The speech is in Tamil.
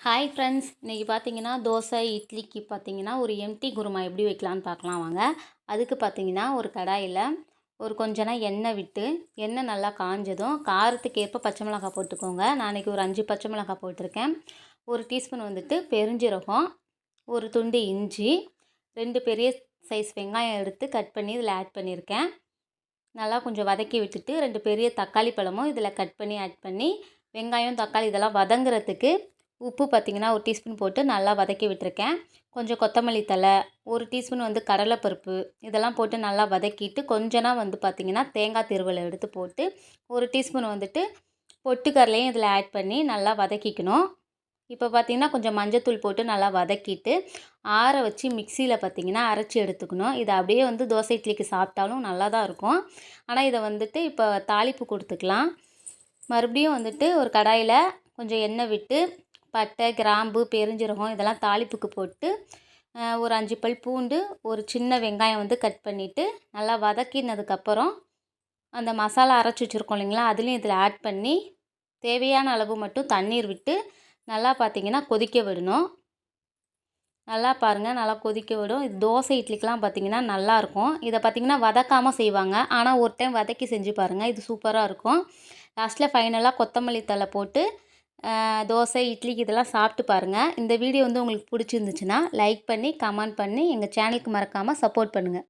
ஹாய் ஃப்ரெண்ட்ஸ் இன்றைக்கி பார்த்தீங்கன்னா தோசை இட்லிக்கு பார்த்தீங்கன்னா ஒரு எம்டி குருமா எப்படி வைக்கலான்னு பார்க்கலாம் வாங்க. அதுக்கு பார்த்தீங்கன்னா ஒரு கடாயில் ஒரு கொஞ்ச நாள் எண்ணெய் விட்டு எண்ணெய் நல்லா காஞ்சதும் காரத்துக்கு ஏற்ப பச்சை மிளகாய் போட்டுக்கோங்க. நான் இன்றைக்கி ஒரு அஞ்சு பச்சை மிளகாய் போட்டிருக்கேன். ஒரு டீஸ்பூன் வந்துட்டு பெருஞ்சீரகம் ஒரு துண்டு இஞ்சி ரெண்டு பெரிய சைஸ் வெங்காயம் எடுத்து கட் பண்ணி இதில் ஆட் பண்ணியிருக்கேன் நல்லா கொஞ்சம் வதக்கி விட்டுட்டு ரெண்டு பெரிய தக்காளி பழமும் இதில் கட் பண்ணி ஆட் பண்ணி வெங்காயம் தக்காளி இதெல்லாம் வதங்குறதுக்கு உப்பு பார்த்திங்கன்னா ஒரு டீஸ்பூன் போட்டு நல்லா வதக்கி விட்டுருக்கேன். கொஞ்சம் கொத்தமல்லி தழை ஒரு டீஸ்பூன் வந்து கடலைப்பருப்பு இதெல்லாம் போட்டு நல்லா வதக்கிட்டு கொஞ்சனா வந்து பார்த்திங்கன்னா தேங்காய் திருவலை எடுத்து போட்டு ஒரு டீஸ்பூன் வந்துட்டு பொட்டுக்கடலையும் இதில் ஆட் பண்ணி நல்லா வதக்கிக்கணும். இப்போ பார்த்திங்கன்னா கொஞ்சம் மஞ்சத்தூள் போட்டு நல்லா வதக்கிட்டு ஆற வச்சு மிக்சியில் பார்த்திங்கன்னா அரைச்சி எடுத்துக்கணும். இதை அப்படியே வந்து தோசை இட்லிக்கு சாப்பிட்டாலும் நல்லா தான் இருக்கும். ஆனால் இதை வந்துட்டு இப்போ தாளிப்பு கொடுத்துக்கலாம். மறுபடியும் வந்துட்டு ஒரு கடாயில் கொஞ்சம் எண்ணெய் விட்டு பட்டை கிராம்பு பெருஞ்சீரகம் இதெல்லாம் தாளிப்புக்கு போட்டு ஒரு அஞ்சு பல் பூண்டு ஒரு சின்ன வெங்காயம் வந்து கட் பண்ணிவிட்டு நல்லா வதக்கினதுக்கப்புறம் அந்த மசாலா அரைச்சி வச்சுருக்கோம் இல்லைங்களா அதுலேயும் இதில் ஆட் பண்ணி தேவையான அளவு மட்டும் தண்ணீர் விட்டு நல்லா பார்த்திங்கன்னா கொதிக்க விடணும். நல்லா பாருங்கள் நல்லா கொதிக்க விடும். இது தோசை இட்லிக்கெலாம் பார்த்திங்கன்னா நல்லாயிருக்கும் இதை பார்த்திங்கன்னா வதக்காமல் செய்வாங்க. ஆனால் ஒரு டைம் வதக்கி செஞ்சு பாருங்கள் இது சூப்பராக இருக்கும். லாஸ்ட்டில் ஃபைனலாக கொத்தமல்லி தழை போட்டு தோசை இட்லிக்கு இதெல்லாம் சாப்பிட்டு பாருங்கள் இந்த வீடியோ வந்து உங்களுக்கு பிடிச்சிருந்துச்சுன்னா லைக் பண்ணி கமெண்ட் பண்ணி எங்கள் சேனலுக்கு மறக்காமல் சப்போர்ட் பண்ணுங்கள்